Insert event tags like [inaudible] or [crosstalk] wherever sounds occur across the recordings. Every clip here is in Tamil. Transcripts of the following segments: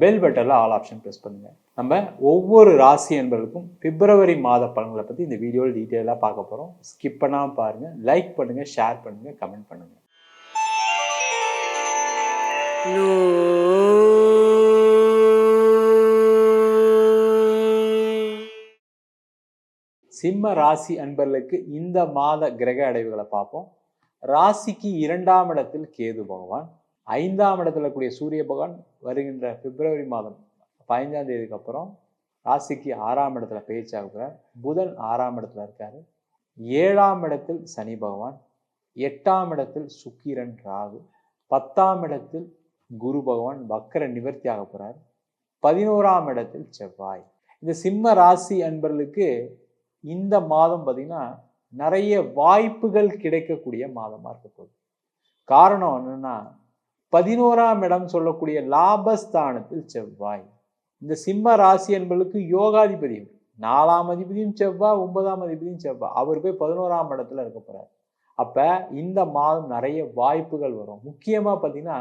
பெல் பட்டனில் ஆல் ஆப்ஷன் ப்ரெஸ் பண்ணுங்கள் நம்ம ஒவ்வொரு ராசி என்பவருக்கும் பிப்ரவரி மாத பலன்களை பற்றி இந்த வீடியோவில் டீட்டெயிலாக பார்க்க போகிறோம் ஸ்கிப் பண்ணாமல் பாருங்கள் லைக் பண்ணுங்கள் ஷேர் பண்ணுங்கள் கமெண்ட் பண்ணுங்கள் சிம்ம ராசி அன்பர்களுக்கு இந்த மாத கிரக அடைவுகளை பார்ப்போம். ராசிக்கு இரண்டாம் இடத்தில் கேது பகவான். ஐந்தாம் இடத்துல கூடிய சூரிய பகவான் வருகின்ற பிப்ரவரி மாதம் பதினஞ்சாம் தேதிக்கு அப்புறம் ராசிக்கு ஆறாம் இடத்துல பேச்சாகிறார் புதன் ஆறாம் இடத்துல இருக்காரு. ஏழாம் இடத்தில் சனி பகவான் எட்டாம் இடத்தில் சுக்கிரன் ராகு பத்தாம் இடத்தில் குரு பகவான் வக்கர நிவர்த்தி ஆக போகிறார் பதினோராம் இடத்தில் செவ்வாய். இந்த சிம்ம ராசி அன்பர்களுக்கு இந்த மாதம் பார்த்தீங்கன்னா நிறைய வாய்ப்புகள் கிடைக்கக்கூடிய மாதமாக இருக்க போகுது. காரணம் என்னென்னா பதினோராம் இடம் சொல்லக்கூடிய லாபஸ்தானத்தில் செவ்வாய். இந்த சிம்ம ராசி என்பர்களுக்கு யோகாதிபதி நாலாம் அதிபதியும் செவ்வாய் ஒன்பதாம் அதிபதியும் செவ்வாய். அவர் போய் பதினோராம் இடத்துல இருக்க போறார். அப்ப இந்த மாதம் நிறைய வாய்ப்புகள் வரும். முக்கியமா பார்த்தீங்கன்னா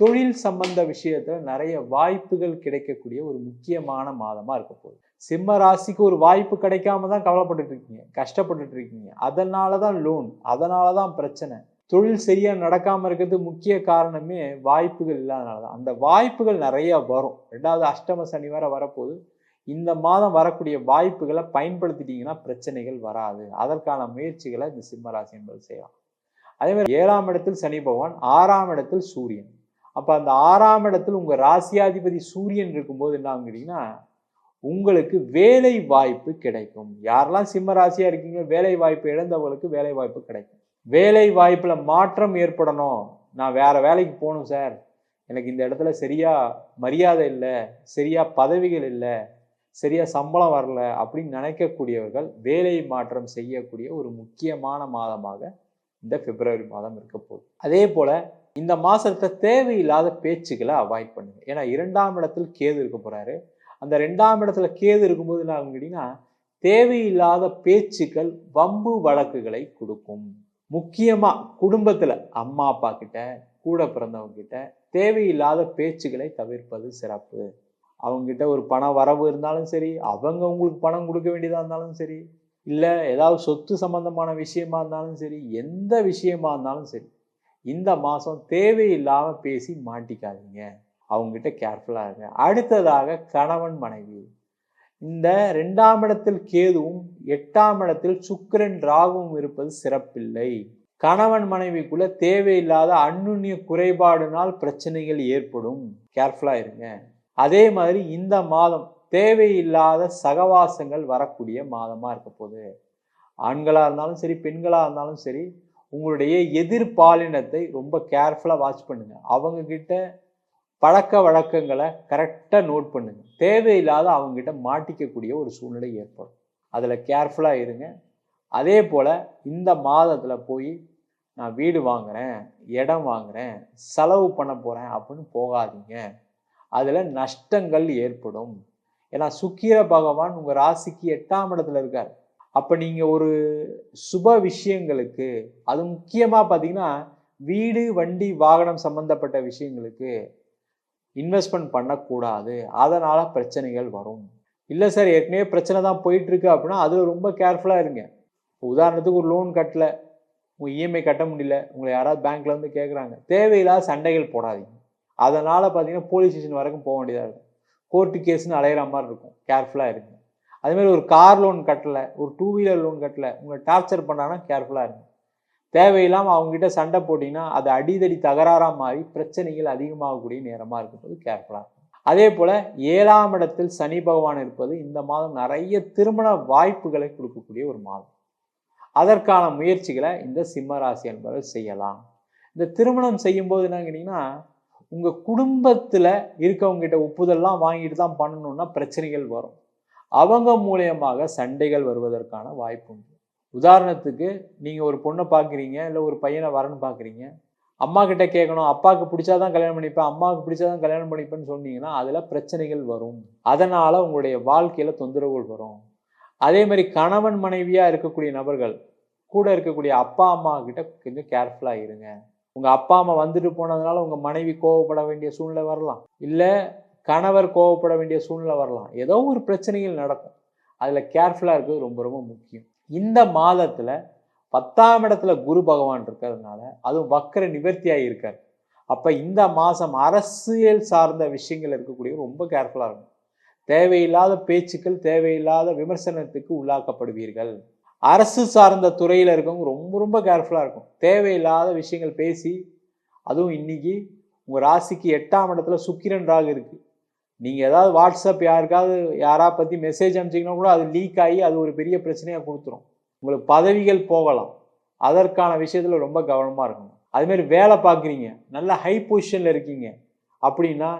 தொழில் சம்பந்த விஷயத்துல நிறைய வாய்ப்புகள் கிடைக்கக்கூடிய ஒரு முக்கியமான மாதமா இருக்க போகுது. சிம்ம ராசிக்கு ஒரு வாய்ப்பு கிடைக்காம தான் கவலைப்பட்டுட்டு இருக்கீங்க கஷ்டப்பட்டுட்டு இருக்கீங்க. அதனால தான் லோன் அதனால தான் பிரச்சனை. தொழில் சரியாக நடக்காமல் இருக்கிறது முக்கிய காரணமே வாய்ப்புகள் இல்லாதனால தான் அந்த வாய்ப்புகள் நிறையா வரும். ரெண்டாவது அஷ்டம சனி வர வரப்போது இந்த மாதம் வரக்கூடிய வாய்ப்புகளை பயன்படுத்திட்டீங்கன்னா பிரச்சனைகள் வராது. அதற்கான முயற்சிகளை இந்த சிம்மராசி என்பது செய்யலாம். அதே மாதிரி ஏழாம் இடத்தில் சனி பகவான் ஆறாம் இடத்தில் சூரியன். அப்போ அந்த ஆறாம் இடத்தில் உங்கள் ராசியாதிபதி சூரியன் இருக்கும்போது என்ன கேட்டிங்கன்னா உங்களுக்கு வேலை வாய்ப்பு கிடைக்கும். யாரெல்லாம் சிம்ம ராசியாக இருக்கீங்க வேலை வாய்ப்பு இழந்தவங்களுக்கு வேலை வாய்ப்பு கிடைக்கும். வேலை வாய்ப்பில் மாற்றம் ஏற்படணும். நான் வேற வேலைக்கு போகணும் சார். எனக்கு இந்த இடத்துல சரியா மரியாதை இல்லை சரியா பதவிகள் இல்லை சரியா சம்பளம் வரல அப்படின்னு நினைக்கக்கூடியவர்கள் வேலை மாற்றம் செய்யக்கூடிய ஒரு முக்கியமான மாதமாக இந்த பிப்ரவரி மாதம் இருக்க போகுது. அதே போல இந்த மாசத்தை தேவையில்லாத பேச்சுக்களை அவாய்ட் பண்ணுங்க. ஏன்னா இரண்டாம் இடத்தில் கேது இருக்க போறாரு. அந்த ரெண்டாம் இடத்துல கேது இருக்கும்போது என்ன ஆகும் கேட்டீங்கன்னா தேவையில்லாத பேச்சுக்கள் வம்பு வழக்குகளை கொடுக்கும். முக்கியமாக குடும்பத்தில் அம்மா அப்பா கிட்ட கூட பிறந்தவங்க கிட்ட தேவையில்லாத பேச்சுகளை தவிர்ப்பது சிறப்பு. அவங்ககிட்ட ஒரு பண வரவு இருந்தாலும் சரி அவங்க உங்களுக்கு பணம் கொடுக்க வேண்டியதாக இருந்தாலும் சரி இல்லை ஏதாவது சொத்து சம்பந்தமான விஷயமா இருந்தாலும் சரி எந்த விஷயமா இருந்தாலும் சரி இந்த மாதம் தேவையில்லாமல் பேசி மாட்டிக்காதீங்க. அவங்ககிட்ட கேர்ஃபுல்லாக இருங்க. அடுத்ததாக கணவன் மனைவி. இந்த ரெண்டாம் இடத்தில் கேதுவும் எட்டாம் இடத்தில் சுக்கிரன் ராகுவும் இருப்பது சிறப்பில்லை. கணவன் மனைவிக்குள்ள தேவையில்லாத அன்னுண்ணிய குறைபாடுனால் பிரச்சனைகள் ஏற்படும். கேர்ஃபுல்லாக இருங்க. அதே மாதிரி இந்த மாதம் தேவையில்லாத சகவாசங்கள் வரக்கூடிய மாதமாக இருக்க போகுது. ஆண்களாக இருந்தாலும் சரி பெண்களாக இருந்தாலும் சரி உங்களுடைய எதிர்பாலினத்தை ரொம்ப கேர்ஃபுல்லாக வாட்ச் பண்ணுங்க. அவங்க கிட்ட பழக்க வழக்கங்களை கரெக்டாக நோட் பண்ணுங்க. தேவையில்லாத அவங்ககிட்ட மாட்டிக்கக்கூடிய ஒரு சூழ்நிலை ஏற்படும். அதில் கேர்ஃபுல்லாக இருங்க. அதே போல் இந்த மாதத்தில் போய் நான் வீடு வாங்குறேன் இடம் வாங்குறேன் செலவு பண்ண போகிறேன் அப்படின்னு போகாதீங்க. அதில் நஷ்டங்கள் ஏற்படும். ஏன்னா சுக்கிர பகவான் உங்கள் ராசிக்கு எட்டாம் இடத்துல இருக்கார். அப்போ நீங்கள் ஒரு சுப விஷயங்களுக்கு அது முக்கியமாக பார்த்தீங்கன்னா வீடு வண்டி வாகனம் சம்பந்தப்பட்ட விஷயங்களுக்கு இன்வெஸ்ட்மெண்ட் பண்ணக்கூடாது. அதனால் பிரச்சனைகள் வரும். இல்லை சார் ஏற்கனவே பிரச்சனை தான் போயிட்டுருக்கு அப்படின்னா அதில் ரொம்ப கேர்ஃபுல்லாக இருங்க. உதாரணத்துக்கு ஒரு லோன் கட்டல. உங்கள் இஎம்ஐ கட்ட முடியல. உங்களை யாராவது பேங்க்ல வந்து கேட்குறாங்க தேவையில்லாத சண்டைகள் போடாதீங்க. அதனால் பார்த்தீங்கன்னா போலீஸ் ஸ்டேஷன் வரைக்கும் போக வேண்டியதாக இருக்கும். கோர்ட்டு கேஸ்னு அலையிற மாதிரி இருக்கும். கேர்ஃபுல்லாக இருங்க. அதுமாதிரி ஒரு கார் லோன் கட்டலை. ஒரு டூ வீலர் லோன் கட்டலை. உங்களை டார்ச்சர் பண்ணாங்கன்னா கேர்ஃபுல்லாக இருங்க. தேவையில்லாமல் அவங்ககிட்ட சண்டை போட்டிங்கன்னா அது அடிதடி தகராறாக மாறி பிரச்சனைகள் அதிகமாகக்கூடிய நேரமாக இருக்கும்போது கேர்ஃபுல்லாக இருக்கும் அதே போல் ஏழாம் இடத்தில் சனி பகவான் இருப்பது இந்த மாதம் நிறைய திருமண வாய்ப்புகளை கொடுக்கக்கூடிய ஒரு மாதம். அதற்கான முயற்சிகளை இந்த சிம்மராசி என்பவர்கள் செய்யலாம். இந்த திருமணம் செய்யும்போது என்ன கேட்டிங்கன்னா உங்கள் குடும்பத்தில் இருக்கவங்ககிட்ட ஒப்புதல்லாம் வாங்கிட்டு தான் பண்ணணுன்னா பிரச்சனைகள் வரும். அவங்க மூலியமாக சண்டைகள் வருவதற்கான வாய்ப்பு உண்டு. உதாரணத்துக்கு நீங்கள் ஒரு பொண்ணை பார்க்குறீங்க இல்லை ஒரு பையனை வரன்னு பார்க்குறீங்க அம்மா கிட்ட கேட்கணும் அப்பாவுக்கு பிடிச்சாதான் கல்யாணம் பண்ணிப்பேன் அம்மாவுக்கு பிடிச்சாதான் கல்யாணம் பண்ணிப்பேன்னு சொன்னீங்கன்னா அதில் பிரச்சனைகள் வரும். அதனால் உங்களுடைய வாழ்க்கையில் தொந்தரவுகள் வரும். அதே மாதிரி கணவன் மனைவியாக இருக்கக்கூடிய நபர்கள் கூட இருக்கக்கூடிய அப்பா அம்மா கிட்ட கொஞ்சம் கேர்ஃபுல்லாக இருங்க. உங்கள் அப்பா அம்மா வந்துட்டு போனதுனால உங்கள் மனைவி கோவப்பட வேண்டிய சூழ்நிலை வரலாம். இல்லை கணவர் கோவப்பட வேண்டிய சூழ்நிலை வரலாம். ஏதோ ஒரு பிரச்சனைகள் நடக்கும். அதில் கேர்ஃபுல்லாக இருக்கிறது ரொம்ப ரொம்ப முக்கியம். இந்த மாதத்தில் பத்தாம் இடத்துல குரு பகவான் இருக்கிறதுனால அதுவும் வக்கர நிவர்த்தியாக இருக்கார். அப்போ இந்த மாதம் அரசியல் சார்ந்த விஷயங்கள் இருக்கக்கூடிய ரொம்ப கேர்ஃபுல்லாக இருக்கும் தேவையில்லாத பேச்சுக்கள் தேவையில்லாத விமர்சனத்துக்கு உள்ளாக்கப்படுவீர்கள். அரசு சார்ந்த துறையில் இருக்கவங்க ரொம்ப ரொம்ப கேர்ஃபுல்லாக இருக்கும் தேவையில்லாத விஷயங்கள் பேசி அதுவும் இன்னைக்கு உங்கள் ராசிக்கு எட்டாம் இடத்துல சுக்கிரன் ராகு இருக்குது நீங்கள் ஏதாவது வாட்ஸ்அப் யாருக்காவது யாரா பற்றி மெசேஜ் அனுப்பிச்சிங்கன்னா கூட அது லீக் ஆகி அது ஒரு பெரிய பிரச்சனையாக கொடுத்துரும். உங்களுக்கு பதவிகள் போகலாம். அதற்கான விஷயத்தில் ரொம்ப கவனமாக இருக்கணும். அதுமாரி வேலை பார்க்குறீங்க. நல்ல ஹை பொசிஷனில் இருக்கீங்க. அப்படின்னா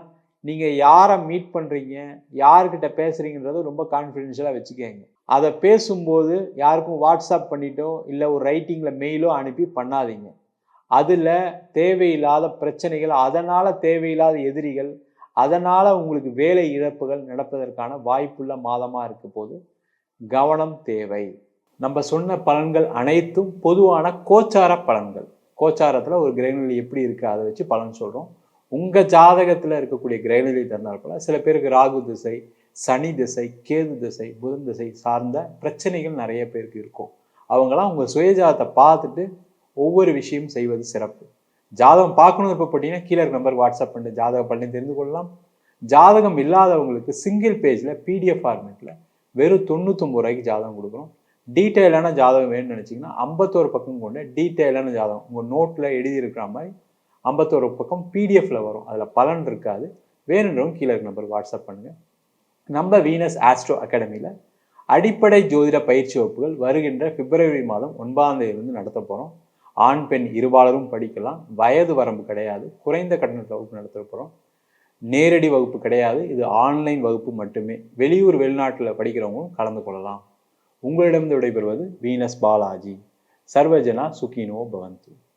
நீங்கள் யாரை மீட் பண்ணுறீங்க யார்கிட்ட பேசுகிறீங்கன்றத ரொம்ப கான்ஃபிடென்ஷியலாக வச்சுக்கோங்க. அதை பேசும்போது யாருக்கும் வாட்ஸ்அப் பண்ணிட்டோ இல்லை ஒரு ரைட்டிங்கில் மெயிலோ அனுப்பி பண்ணாதீங்க. அதில் தேவையில்லாத பிரச்சனைகள் அதனால் தேவையில்லாத எதிரிகள் அதனால் உங்களுக்கு வேலை இழப்புகள் நடப்பதற்கான வாய்ப்புள்ள மாதமாக இருக்க போது கவனம் தேவை. நம்ம சொன்ன பலன்கள் அனைத்தும் பொதுவான கோச்சார பலன்கள். கோச்சாரத்தில் ஒரு கிரகநிலை எப்படி இருக்குது அதை வச்சு பலன் சொல்கிறோம் உங்கள் ஜாதகத்தில் இருக்கக்கூடிய கிரகநிலை தந்தால் போல சில பேருக்கு ராகு திசை சனி திசை கேது திசை புதன் திசை சார்ந்த பிரச்சனைகள் நிறைய பேருக்கு இருக்கும். அவங்களாம் உங்கள் சுயஜாதத்தை பார்த்துட்டு ஒவ்வொரு விஷயம் செய்வது சிறப்பு. ஜாதகம் பார்க்கணும் இப்போ பார்த்தீங்கன்னா கீழே நம்பர் வாட்ஸ்அப் பண்ணி ஜாதக பண்ணி தெரிந்து கொள்ளலாம். ஜாதகம் இல்லாதவங்களுக்கு சிங்கிள் பேஜில் பிடிஎஃப் ஃபார்மேட்டில் வெறும் தொண்ணூத்தொம்பது ரூபாய்க்கு ஜாதகம் கொடுக்குறோம் டீட்டெயிலான ஜாதகம் வேணும்னு நினச்சிங்கன்னா ஐம்பத்தோரு பக்கம் கொண்டு டீட்டெயிலான ஜாதகம். உங்கள் நோட்டில் எழுதியிருக்கிற மாதிரி ஐம்பத்தோரு பக்கம் பிடிஎஃப்பில் வரும். அதில் பலன் இருக்காது. வேணுன்றவங்க கீழே இருக்க நம்பர் வாட்ஸ்அப் பண்ணுங்கள் நம்ம வீனஸ் ஆஸ்ட்ரோ அகாடமியில் அடிப்படை ஜோதிட பயிற்சி வகுப்புகள் வருகின்ற பிப்ரவரி மாதம் ஒன்பதாம் தேதியிலிருந்து நடத்த போகிறோம் ஆண் பெண் இருபாலரும் படிக்கலாம். வயது வரம்பு கிடையாது. குறைந்த கட்டணத்தில் வகுப்பு நடத்திருக்கிறோம் நேரடி வகுப்பு கிடையாது. இது ஆன்லைன் வகுப்பு மட்டுமே. வெளியூர் வெளிநாட்டில் படிக்கிறவங்களும் கலந்து கொள்ளலாம். உங்களிடம் விடைபெறுவது வீனஸ் பாலாஜி. சர்வஜனா சுகினோ பவந்து.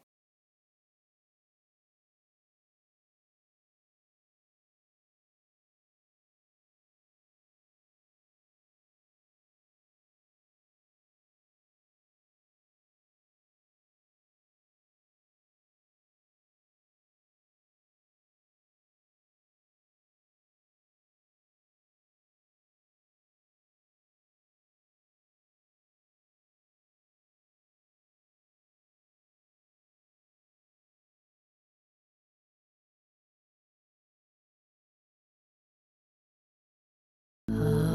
[gasps] Oh.